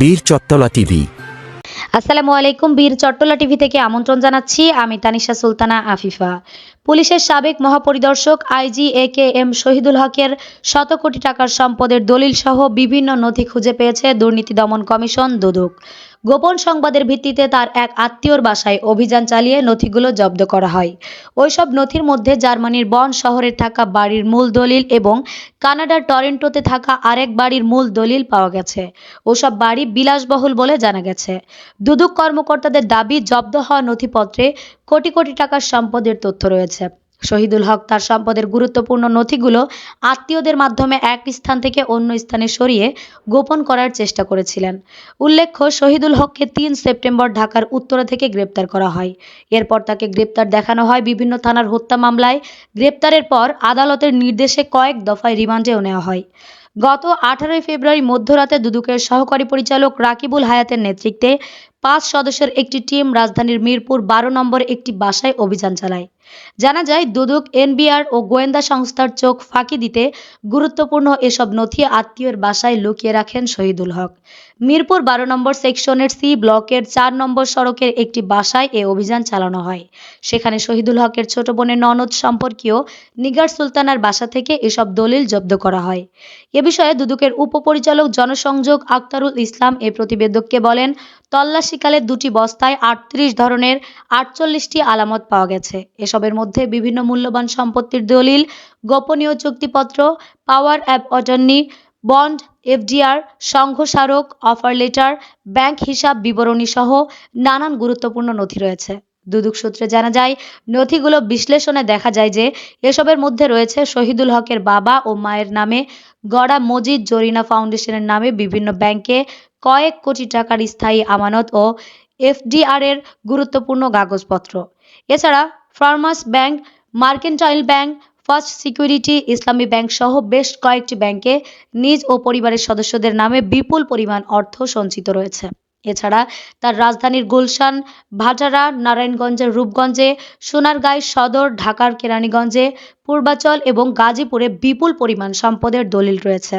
বীর চত্তলা টিভি। আসসালামু আলাইকুম, বীর চট্টলা টিভি থেকে আমন্ত্রণ জানাচ্ছি। আমি তানিশা সুলতানা আফিফা। পুলিশের সাবেক মহাপরিদর্শক, IG A K M Shahidul হকের শত কোটি টাকার সম্পদের দলিল সহ বিভিন্ন নথি খুঁজে পেয়েছে দুর্নীতি দমন কমিশন দুদক। গোপন সংবাদের ভিত্তিতে তার এক আত্মীয়র বাসায় অভিযান চালিয়ে নথিগুলো জব্দ করা হয়। ওইসব নথির মধ্যে জার্মানির বন শহরে থাকা বাড়ির মূল দলিল এবং কানাডার টরেন্টোতে থাকা আরেক বাড়ির মূল দলিল পাওয়া গেছে। ওসব বাড়ি বিলাসবহুল বলে জানা গেছে। দুদক কর্মকর্তাদের দাবি, জব্দ হওয়া নথিপত্রে কোটি কোটি টাকার সম্পদের তথ্য রয়েছে। শহীদুল হক তার সম্পদের গুরুত্বপূর্ণ নথিগুলো আত্মীয়দের মাধ্যমে এক স্থান থেকে অন্য স্থানে সরিয়ে গোপন করার চেষ্টা করেছিলেন। উল্লেখ্য, শহীদুল হককে তিন সেপ্টেম্বর ঢাকার উত্তরা থেকে গ্রেপ্তার করা হয়। এরপর তাকে গ্রেপ্তার দেখানো হয় বিভিন্ন থানার হত্যা মামলায়। গ্রেপ্তারের পর আদালতের নির্দেশে কয়েক দফায় রিমান্ডেও নেওয়া হয়। গত আঠারোই ফেব্রুয়ারি মধ্যরাতে দুদুকের সহকারী পরিচালক রাকিবুল হায়াতের নেতৃত্বে পাঁচ সদস্যের একটি টিম রাজধানীর মিরপুর বারো নম্বর একটি বাসায় অভিযান চালায়। জানা যায়, দুদক, এনবিআর ও গোয়েন্দা সংস্থার চোখ ফাঁকি দিতে গুরুত্বপূর্ণ এসব নথি আত্মীয়ের বাসায় লুকিয়ে রাখেন শহীদুল হক। মিরপুর বারো নম্বর সেকশনের সি ব্লকের চার নম্বর সড়কের একটি বাসায় এ অভিযান চালানো হয়। সেখানে শহীদুল হকের ছোট বোনের ননদ সম্পর্কীয় নিগার সুলতানার বাসা থেকে এসব দলিল জব্দ করা হয়। এ বিষয়ে দুদকের উপপরিচালক জনসংযোগ আক্তারুল ইসলাম এ প্রতিবেদককে বলেন, তল্লাশিকালে দুটি বস্তায় আটত্রিশ ধরনের আটচল্লিশটি আলামত পাওয়া গেছে। এসবের মধ্যে বিভিন্ন মূল্যবান সম্পত্তির দলিল, গোপনীয় চুক্তিপত্র, power of attorney bond, FDR, সংঘ স্মারক, অফার লেটার, ব্যাংক হিসাব বিবরণী সহ নানান গুরুত্বপূর্ণ নথি রয়েছে। দুদক সূত্রে জানা যায়, নথিগুলো বিশ্লেষণে দেখা যায় যে এসবের মধ্যে রয়েছে শহীদুল হকের বাবা ও মায়ের নামে, গড়া মজিদ জরিনা ফাউন্ডেশনের নামে বিভিন্ন ব্যাংকে কয়েক কোটি টাকার স্থায়ী আমানত ও এফডিআর এর গুরুত্বপূর্ণ কাগজপত্র। এছাড়া Farmers Bank, Mercantile Bank, First Security, Islami Bank সহ বেশ কয়েকটি ব্যাংকে নিজ ও পরিবারের সদস্যদের নামে বিপুল পরিমাণ অর্থ সঞ্চিত রয়েছে। এছাড়া তার রাজধানীর গুলশান, ভাটারা, নারায়ণগঞ্জের রূপগঞ্জে, সোনারগাঁয় সদর, ঢাকার কেরানীগঞ্জে, পূর্বাচল এবং গাজীপুরে বিপুল পরিমাণ সম্পদের দলিল রয়েছে।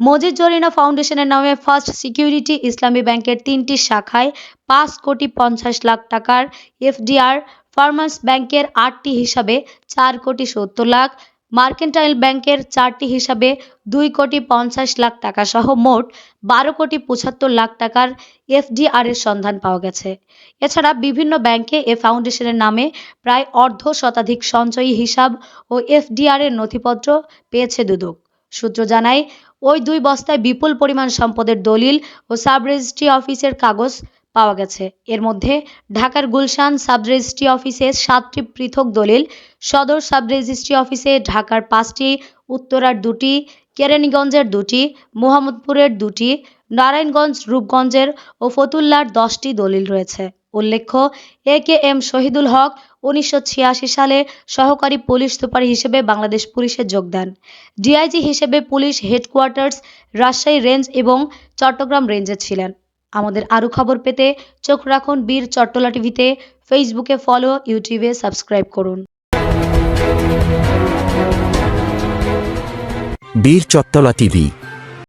মজিদ জরিনা ফাউন্ডেশনের নামে ফার্স্ট সিকিউরিটি ইসলামী ব্যাংকের তিনটি শাখায় পাঁচ কোটি পঞ্চাশ লাখ টাকার এফডিআর, ফার্মার্স ব্যাংকের আটটি হিসাবে চার কোটি সত্তর লাখ, মার্কেন্টাইল ব্যাংকের চারটি হিসাবে দুই কোটি পঞ্চাশ লাখ টাকা সহ মোট বারো কোটি পঁচাত্তর লাখ টাকার এফডিআর এর সন্ধান পাওয়া গেছে। এছাড়া বিভিন্ন ব্যাংকে এ ফাউন্ডেশনের নামে প্রায় অর্ধ শতাধিক সঞ্চয়ী হিসাব ও এফডিআর এর নথিপত্র পেয়েছে দুদক। সূত্র জানায়, ওই দুই বস্তায় বিপুল পরিমাণ সম্পদের দলিল ও সাব রেজিস্ট্রি অফিসের কাগজ পাওয়া গেছে। এর মধ্যে ঢাকার গুলশান সাব রেজিস্ট্রি অফিসে সাতটি পৃথক দলিল, সদর সাব রেজিস্ট্রি অফিসে ঢাকার পাঁচটি, উত্তরার দুটি, কেরানীগঞ্জের দুটি, মোহাম্মদপুরের দুটি নারায়ণগঞ্জ, রূপগঞ্জের ও ফতুল্লার দশটি দলিল রয়েছে। উল্লেখ্য, এ কে এম শহীদুল হক উনিশশো ছিয়াশি সালে সহকারী পুলিশ সুপার হিসেবে বাংলাদেশ পুলিশে যোগ দেন। ডিআইজি হিসেবে পুলিশ হেডকোয়ার্টার্স, রাজশাহী রেঞ্জ এবং চট্টগ্রাম রেঞ্জে ছিলেন। আমাদের আরও খবর পেতে চোখ রাখুন বীর চট্টলা টিভিতে। ফেসবুকে ফলো, ইউটিউবে সাবস্ক্রাইব করুন। বীর চট্টলা টিভি